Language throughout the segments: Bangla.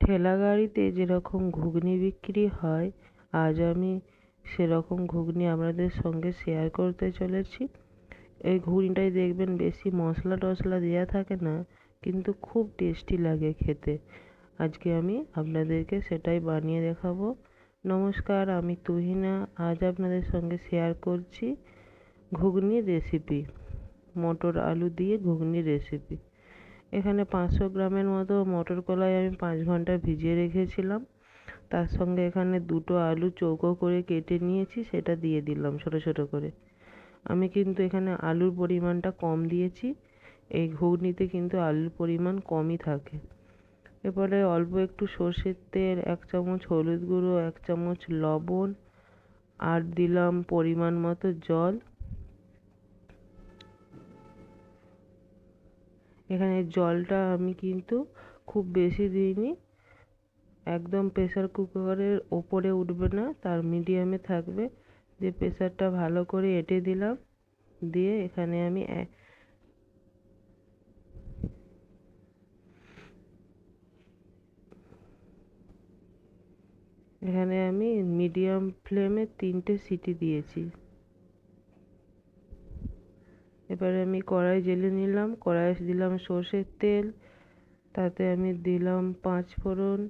ঠেলা গাড়িতে যেরকম ঘুগনি বিক্রি হয়, আজ আমি সেরকম ঘুগনি আপনাদের সঙ্গে শেয়ার করতে চলেছি। এই ঘুগনিটায় দেখবেন বেশি মশলা টশলা দেওয়া থাকে না, কিন্তু খুব টেস্টি লাগে খেতে। আজকে আমি আপনাদেরকে সেটাই বানিয়ে দেখাবো। নমস্কার, আমি তুহিনা, আজ আপনাদের সঙ্গে শেয়ার করছি ঘুগনি রেসিপি মটর আলু দিয়ে ঘুগনির রেসিপি এখানে পাঁচশো গ্রামের মতো মটর কলাই আমি পাঁচ ঘণ্টা ভিজিয়ে রেখেছিলাম। তার সঙ্গে এখানে দুটো আলু চৌকো করে কেটে নিয়েছি, সেটা দিয়ে দিলাম ছোটো ছোটো করে। আমি কিন্তু এখানে আলুর পরিমাণটা কম দিয়েছি, এই ঘুগনিতে কিন্তু আলুর পরিমাণ কমই থাকে। এরপরে অল্প একটু সর্ষের তেল, এক চামচ হলুদ গুঁড়ো, এক চামচ লবণ, আর দিলাম পরিমাণ মতো জল। এখানে জলটা আমি কিন্তু খুব বেশি দিইনি। একদম প্রেসার কুকারের ওপরে উঠবে না, তার মিডিয়ামে থাকবে। দিয়ে প্রেসারটা ভালো করে এঁটে দিলাম, দিয়ে এখানে আমি এখানে আমি মিডিয়াম ফ্লেমে তিনটে সিটি দিয়েছি। এবারে আমি কড়াই জেলে নিলাম কড়াই দিলাম সর্ষের তেল, তাতে আমি দিলাম পাঁচ ফোড়ন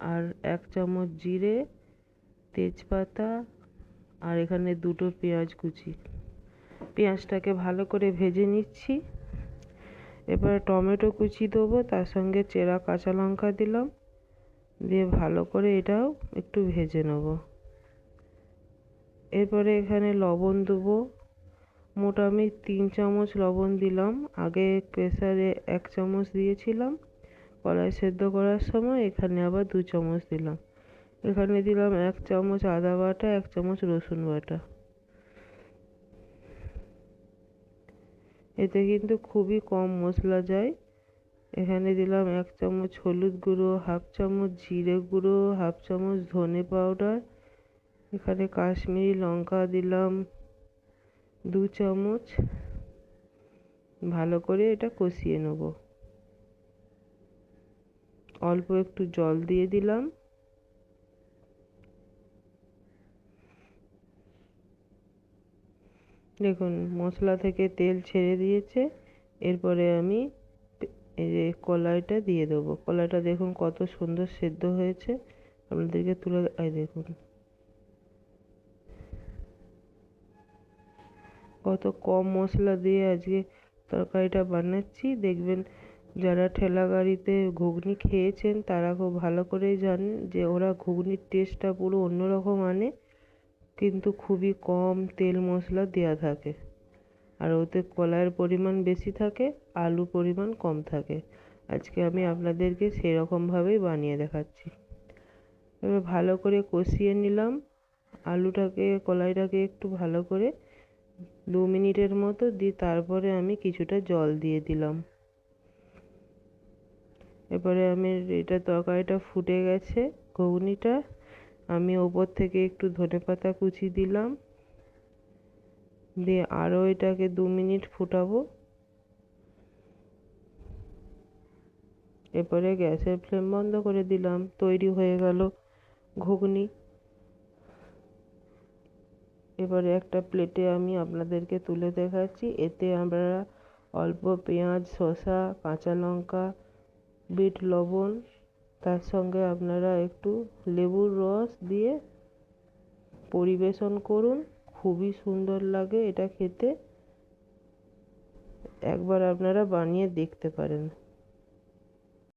আর এক চামচ জিরে, তেজপাতা আর এখানে দুটো পেঁয়াজ কুচি। পেঁয়াজটাকে ভালো করে ভেজে নিচ্ছি। এবার টমেটো কুচি দেবো, তার সঙ্গে চেরা কাঁচা লঙ্কা দিলাম, দিয়ে ভালো করে এটাও একটু ভেজে নেব। এরপরে এখানে লবণ দেবো মোট আমি তিন চামচ লবণ দিলাম। আগে প্রেসারে এক চামচ দিয়েছিলাম। কলাই সেদ্ধ করার সময় এখানে আবার দু চামচ দিলাম। এখানে দিলাম এক চামচ আদা বাটা, এক চামচ রসুন বাটা। এতে কিন্তু খুবই কম মশলা যায়। এখানে দিলাম এক চামচ হলুদ গুঁড়ো, হাফ চামচ জিরে গুঁড়ো, হাফ চামচ ধনে পাউডার। এখানে কাশ্মীরি লঙ্কা দিলাম। দু চামচ ভালো করে এটা কষিয়ে নেব। অল্প একটু জল দিয়ে দিলাম। দেখুন, মশলা থেকে তেল ছেড়ে দিয়েছে। এরপরে আমি এই যে কলাইটা দিয়ে দেবো। কলাইটা দেখুন কত সুন্দর সেদ্ধ হয়েছে। আপনাদেরকে তুলে এই দেখুন। কত কম মশলা দিয়ে আজকে তরকারিটা বানাচ্ছি। দেখবেন যারা ঠেলা গাড়িতে ঘুগনি খেয়েছেন, তারা খুব ভালো করেই জানেন যে ওরা ঘুগনির টেস্টটা পুরো অন্যরকম আনে, কিন্তু খুবই কম তেল মশলা দেওয়া থাকে। আর ওতে কলাইয়ের পরিমাণ বেশি থাকে আলু পরিমাণ কম থাকে। আজকে আমি আপনাদেরকে সেরকমভাবেই বানিয়ে দেখাচ্ছি। এবার ভালো করে কষিয়ে নিলাম। আলুটাকে, কলাইটাকে একটু ভালো করে দু মিনিটের মতো দিয়ে তারপরে আমি কিছুটা জল দিয়ে দিলাম। এবারে আমি এটা তরকারিটা ফুটে গেছে, ঘুগনিটা আমি ওপর থেকে একটু ধনে পাতা কুচি দিলাম। দিয়ে আরও এটাকে দু মিনিট ফুটাবো। এরপরে গ্যাসের ফ্লেম বন্ধ করে দিলাম, তৈরি হয়ে গেল ঘুগনি। এবারে একটা প্লেটে আমি আপনাদেরকে তুলে দেখাচ্ছি। এতে আমরা অল্প পেঁয়াজ, শসা, কাঁচা লঙ্কা, বিট, লবণ, তার সঙ্গে আপনারা একটু লেবুর রস দিয়ে পরিবেশন করুন। খুবই সুন্দর লাগে এটা খেতে। একবার আপনারা বানিয়ে দেখতে পারেন।